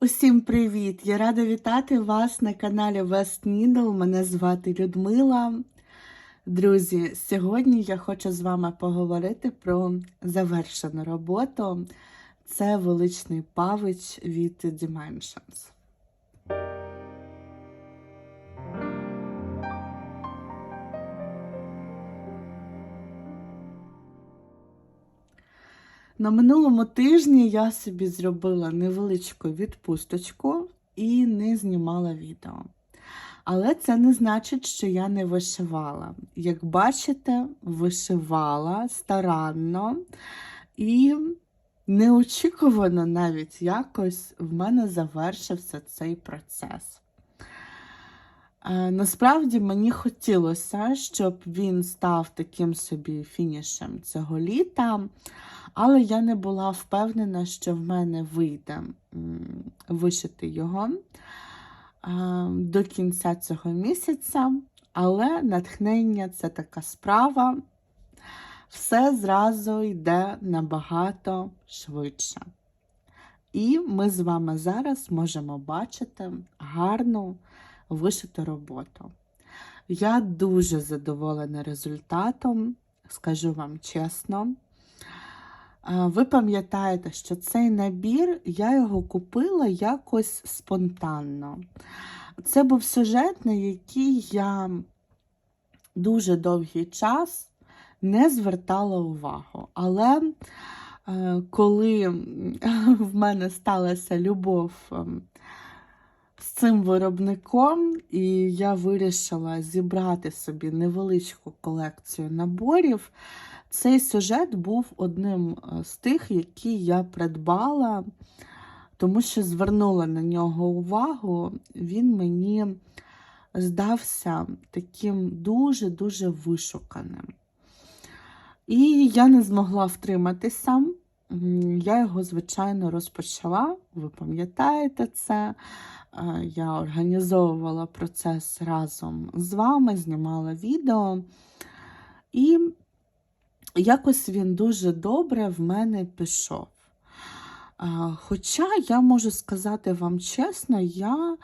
Усім привіт! Я рада вітати вас на каналі West Needle. Мене звати Людмила. Друзі, сьогодні я хочу з вами поговорити про завершену роботу. Це величний павич від Dimensions. На минулому тижні я собі зробила невеличку відпусточку і не знімала відео. Але це не значить, що я не вишивала. Як бачите, вишивала старанно і неочікувано навіть якось в мене завершився цей процес. Е, Насправді мені хотілося, щоб він став таким собі фінішем цього літа, але я не була впевнена, що в мене вийде вишити його до кінця цього місяця. Але натхнення це така справа. Все зразу йде набагато швидше. І ми з вами зараз можемо бачити гарну вишиту роботу. Я дуже задоволена результатом, скажу вам чесно. Ви пам'ятаєте, що цей набір я його купила якось спонтанно. Це був сюжет, на який я дуже довгий час не звертала увагу. Але е, коли в мене сталася любов ем, з цим виробником, і я вирішила зібрати собі невеличку колекцію наборів. Цей сюжет був одним е, з тих, які я придбала, тому що звернула на нього увагу. Він мені здався таким дуже-дуже вишуканим. І я не змогла втриматися. Я його, звичайно, розпочала. Ви пам'ятаєте це. Е, Я організовувала процес разом з вами, знімала відео. І якось він дуже добре в мене пішов. Хоча я можу сказати вам чесно, я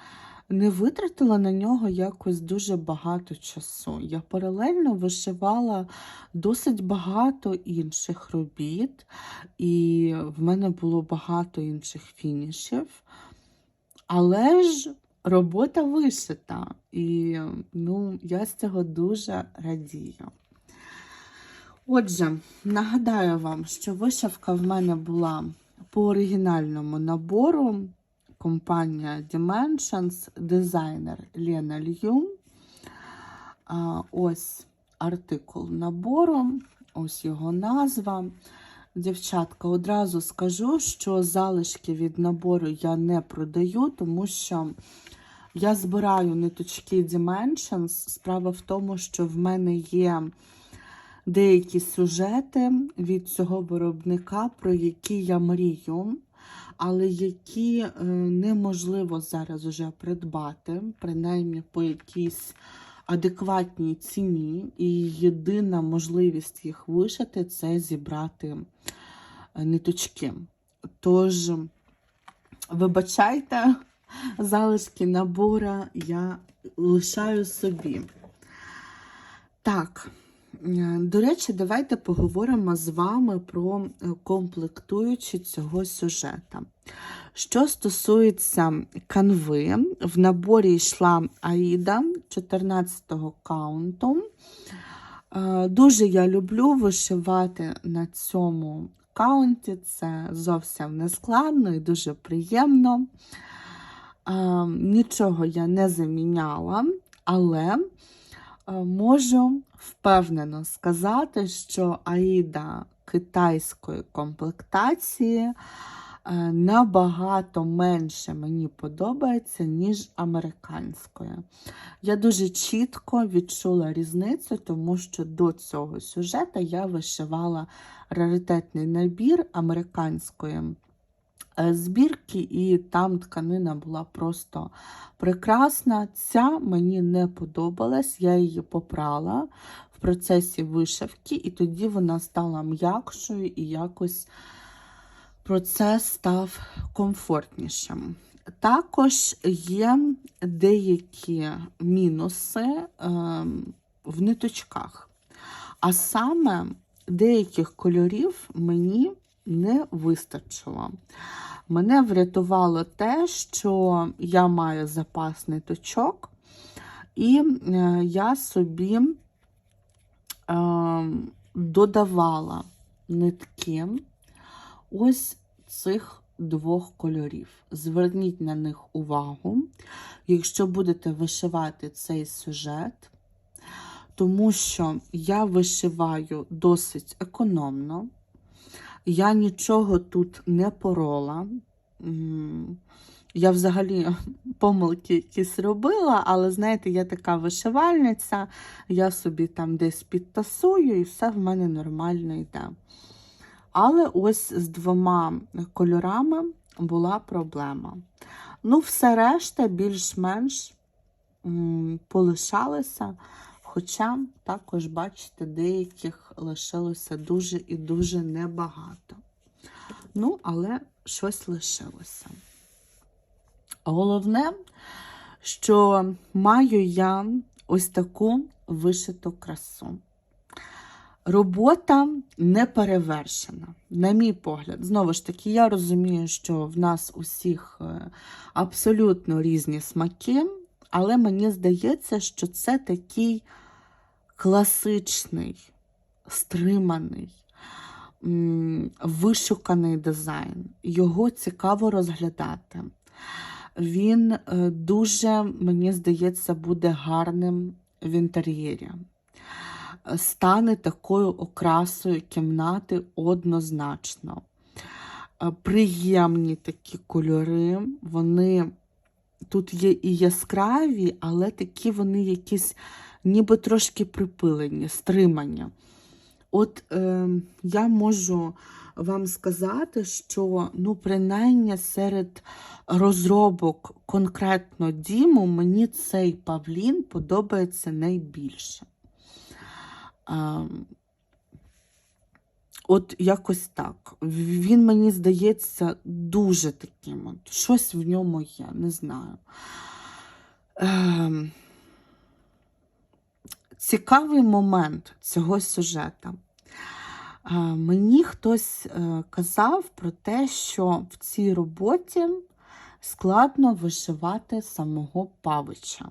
не витратила на нього якось дуже багато часу. Я паралельно вишивала досить багато інших робіт, і в мене було багато інших фінішів. Але ж робота вишита, і ну, я з цього дуже радію. Отже, нагадаю вам, що вишивка в мене була по оригінальному набору. Компанія Dimensions, дизайнер Лена Лью. Ось артикул набору, ось його назва. Дівчатка, одразу скажу, що залишки від набору я не продаю, тому що я збираю ниточки Dimensions. Справа в тому, що в мене є деякі сюжети від цього виробника, про які я мрію, але які е, неможливо зараз вже придбати, принаймні по якійсь адекватній ціні. І єдина можливість їх вишити це зібрати е, ниточки. Тож, вибачайте, залишки набора я лишаю собі. Так. Е, До речі, давайте поговоримо з вами про е, комплектуючі цього сюжета. Що стосується канви, в наборі йшла Аїда 14-го каунту. Е, Дуже я люблю вишивати на цьому каунті. Це зовсім не складно і дуже приємно. Нічого я не заміняла, але можу впевнено сказати, що Аїда китайської комплектації е, набагато менше мені подобається, ніж американської. Я дуже чітко відчула різницю, тому що до цього сюжету я вишивала раритетний набір американської е, збірки, і там тканина була просто прекрасна. Ця мені не подобалась, я її попрала в процесі вишивки, і тоді вона стала м'якшою і якось процес став комфортнішим. Також є деякі мінуси ем, в ниточках. А саме деяких кольорів мені не вистачило. Мене врятувало те, що я маю запас ниточок, і е, я собі е, додавала нитки ось цих двох кольорів. Зверніть на них увагу, якщо будете вишивати цей сюжет, тому що я вишиваю досить економно. Я нічого тут не порола. Я взагалі помилки якісь робила, але знаєте, я така вишивальниця, я собі там десь підтасую і все в мене нормально йде. Але ось з двома кольорами була проблема. Ну, все решта більш-менш полишалося. Хоча також, бачите, деяких лишилося дуже і дуже небагато. Ну, але щось лишилося. Головне, що маю я ось таку вишиту красу. Робота не перевершена, на мій погляд. Знову ж таки, я розумію, що в нас усіх е, абсолютно різні смаки, але мені здається, що це такий класичний, стриманий, вишуканий дизайн. Його цікаво розглядати. Він е, дуже, мені здається, буде гарним в інтер'єрі. Е, Стане такою окрасою кімнати однозначно. Е, Приємні такі кольори, вони тут є і яскраві, але такі вони якісь ніби трошки припилені, стримані. От е, я можу вам сказати, що ну, принаймні серед розробок конкретно Діму мені цей павлін подобається найбільше. Е, от якось так. Він, мені здається, дуже таким. От, щось в ньому є, не знаю. Е, цікавий момент цього сюжета. Е, Мені хтось е, казав про те, що в цій роботі складно вишивати самого павича.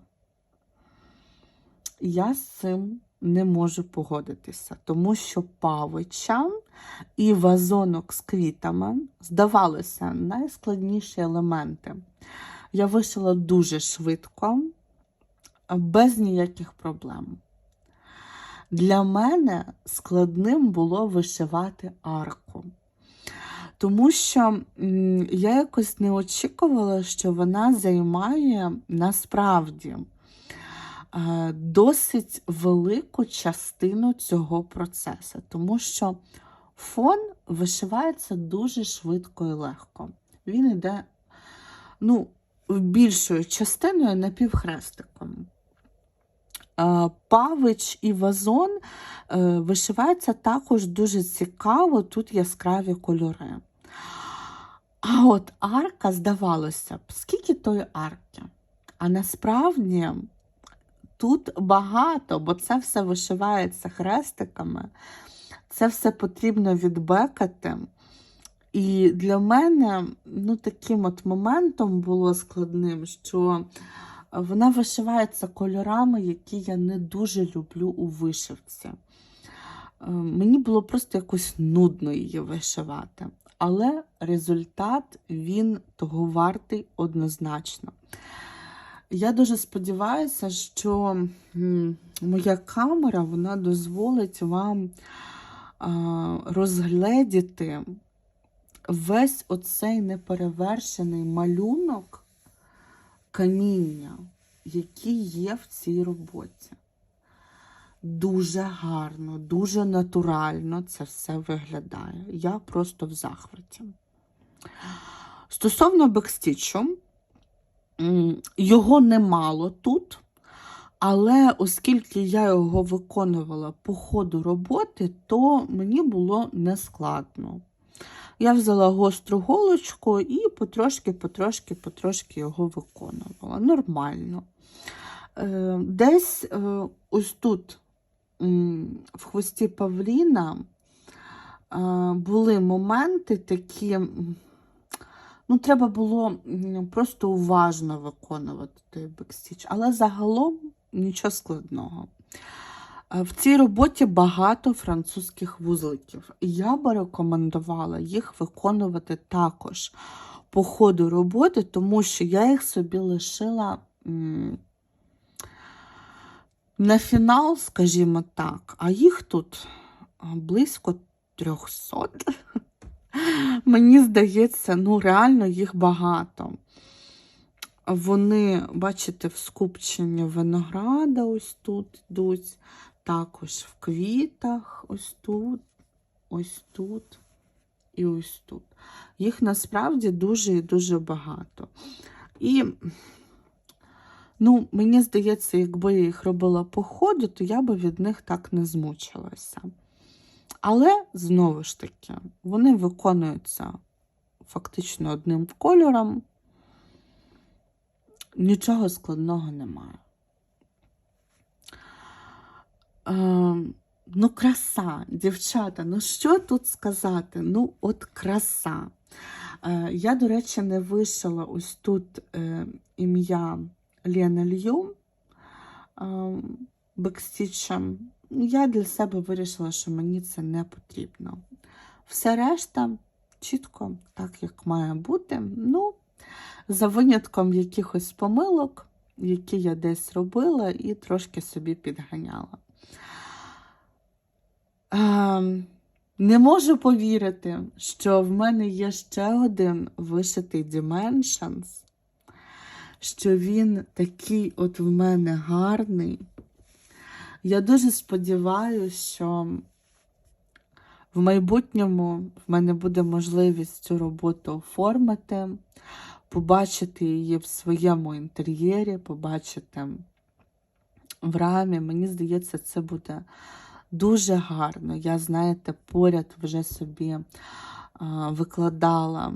Я з цим не можу погодитися, тому що павича і вазонок з квітами здавалося найскладніші елементи. Я вишила дуже швидко, без ніяких проблем. Для мене складним було вишивати арку. Тому що я якось не очікувала, що вона займає насправді е, досить велику частину цього процесу, тому що фон вишивається дуже швидко і легко. Він йде ну, більшою частиною напівхрестиком. Е, Павич і вазон е, вишиваються також дуже цікаво, тут яскраві кольори. А от арка, здавалося б, скільки тої арки? А насправді тут багато, бо це все вишивається хрестиками, це все потрібно відбекати. І для мене ну, таким от моментом було складним, що вона вишивається кольорами, які я не дуже люблю у вишивці. Е, Мені було просто якось нудно її вишивати. Але результат він того вартий однозначно. Я дуже сподіваюся, що моя камера вона дозволить вам а, розгледіти весь оцей неперевершений малюнок каміння, який є в цій роботі. Дуже гарно, дуже натурально це все виглядає. Я просто в захваті. Стосовно бекстічу, його немало тут, але оскільки я його виконувала по ходу роботи, то мені було нескладно. Я взяла гостру голочку і потрошки, потрошки, потрошки його виконувала. Нормально. Е, Десь е, ось тут, в хвості Павліна, е, були моменти такі. Ну, треба було просто уважно виконувати той бекстіч, але загалом нічого складного. Е, В цій роботі багато французьких вузликів. І я би рекомендувала їх виконувати також по ходу роботи, тому що я їх собі лишила на фінал, скажімо так, а їх тут близько 300. Мені здається, ну реально їх багато. Вони, бачите, в скупченні винограда ось тут йдуть, також в квітах, ось тут, ось тут і ось тут. Їх насправді дуже і дуже багато. І, ну, мені здається, якби я їх робила по ходу, то я би від них так не змучилася. Але, знову ж таки, вони виконуються фактично одним кольором. Нічого складного немає. Ну, краса, дівчата, ну що тут сказати? Ну, от краса. Е, я, до речі, не вишила ось тут е, ім'я Лена Лью бекстічем. Я для себе вирішила, що мені це не потрібно. Все решта чітко, так як має бути. Ну, за винятком якихось помилок, які я десь робила, і трошки собі підганяла. Ем, не можу повірити, що в мене є ще один вишитий Dimensions, що він такий от в мене гарний. Я дуже сподіваюся, що в майбутньому в мене буде можливість цю роботу оформити, побачити її в своєму інтер'єрі, побачити в рамі. Мені здається, це буде дуже гарно. Я, знаєте, поряд вже собі викладала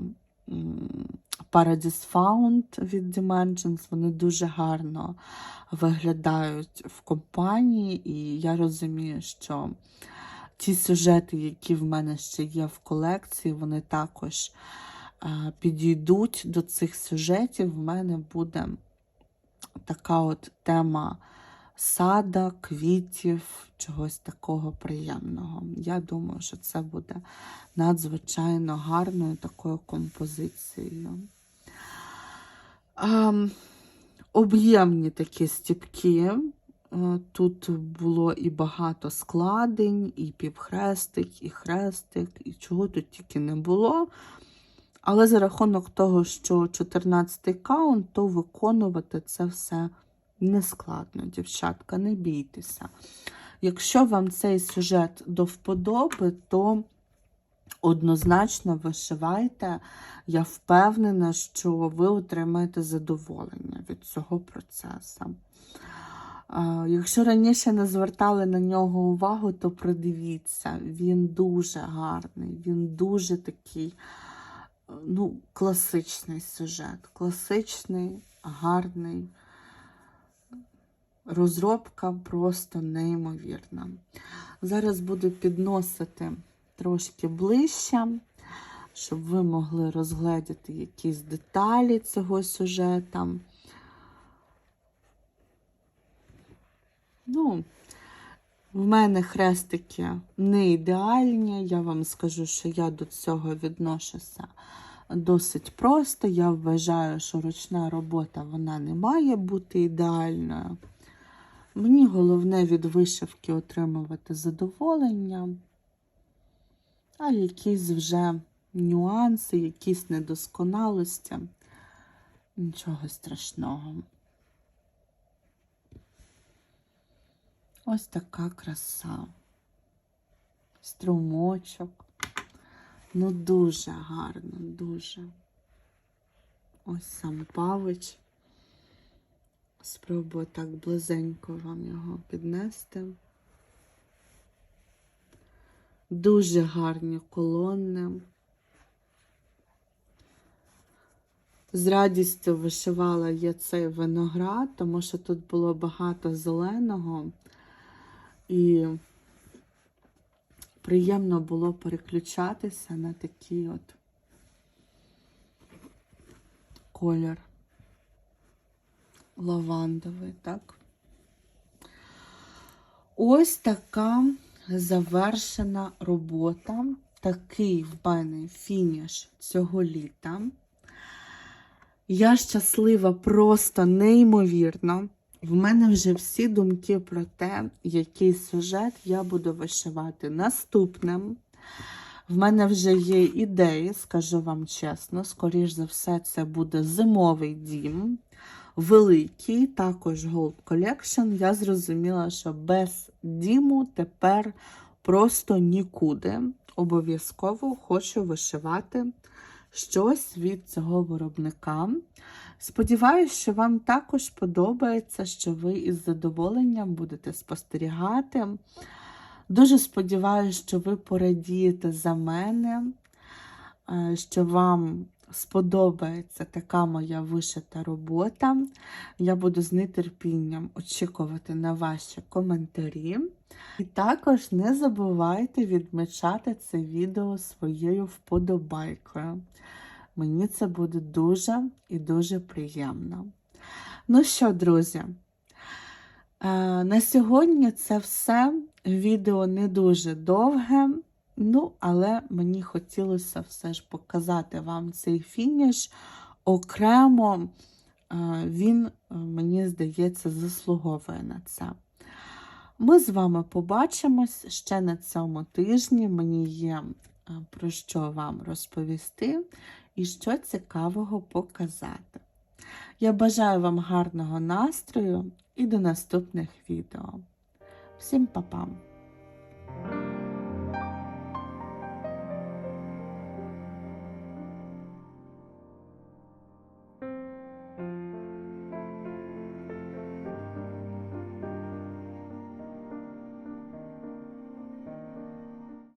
Paradise Found від Dimensions. Вони дуже гарно виглядають в компанії, і я розумію, що ті сюжети, які в мене ще є в колекції, вони також підійдуть до цих сюжетів. В мене буде така от тема сада, квітів, чогось такого приємного. Я думаю, що це буде надзвичайно гарною такою композицією. Ем, об'ємні такі стіпки. Е, Тут було і багато складень, і півхрестик, і хрестик, і чого тут тільки не було. Але за рахунок того, що 14-й каунт, то виконувати це все не складно, дівчатка, не бійтеся. Якщо вам цей сюжет до вподоби, то однозначно вишивайте. Я впевнена, що ви отримаєте задоволення від цього процесу. Якщо раніше не звертали на нього увагу, то придивіться, він дуже гарний, він дуже такий ну, класичний сюжет. Класичний, гарний. Розробка просто неймовірна. Зараз буду підносити трошки ближче, щоб ви могли розгледіти якісь деталі цього сюжета. Ну, в мене хрестики не ідеальні. Я вам скажу, що я до цього відношуся досить просто. Я вважаю, що ручна робота вона не має бути ідеальною. Мені головне від вишивки отримувати задоволення, а якісь вже нюанси, якісь недосконалості. Нічого страшного. Ось така краса. Струмочок. Ну, дуже гарно, дуже. Ось сам павич. Спробую так близенько вам його піднести. Дуже гарні колони. з радістю вишивала я цей виноград, тому що тут було багато зеленого і приємно було переключатися на такий от колір лавандовий, так? Ось така завершена робота. Такий в мене фініш цього літа. Я щаслива просто неймовірно. В мене вже всі думки про те, який сюжет я буду вишивати наступним. В мене вже є ідеї, скажу вам чесно. Скоріш за все, це буде зимовий дім. Великий, також Gold Collection. Я зрозуміла, що без діму тепер просто нікуди. Обов'язково хочу вишивати щось від цього виробника. Сподіваюсь, що вам також подобається, що ви із задоволенням будете спостерігати. Дуже сподіваюся, що ви порадієте за мене, е, що вам сподобається така моя вишита робота. Я буду з нетерпінням очікувати на ваші коментарі. І також не забувайте відмічати це відео своєю вподобайкою. Мені це буде дуже і дуже приємно. Ну що, друзі, е, на сьогодні це все. Відео не дуже довге, ну, але мені хотілося все ж показати вам цей фініш окремо. е, Він, е, мені здається, заслуговує на це. Ми з вами побачимось ще на цьому тижні. Мені є е, про що вам розповісти і що цікавого показати. Я бажаю вам гарного настрою і до наступних відео. Всім па-пам!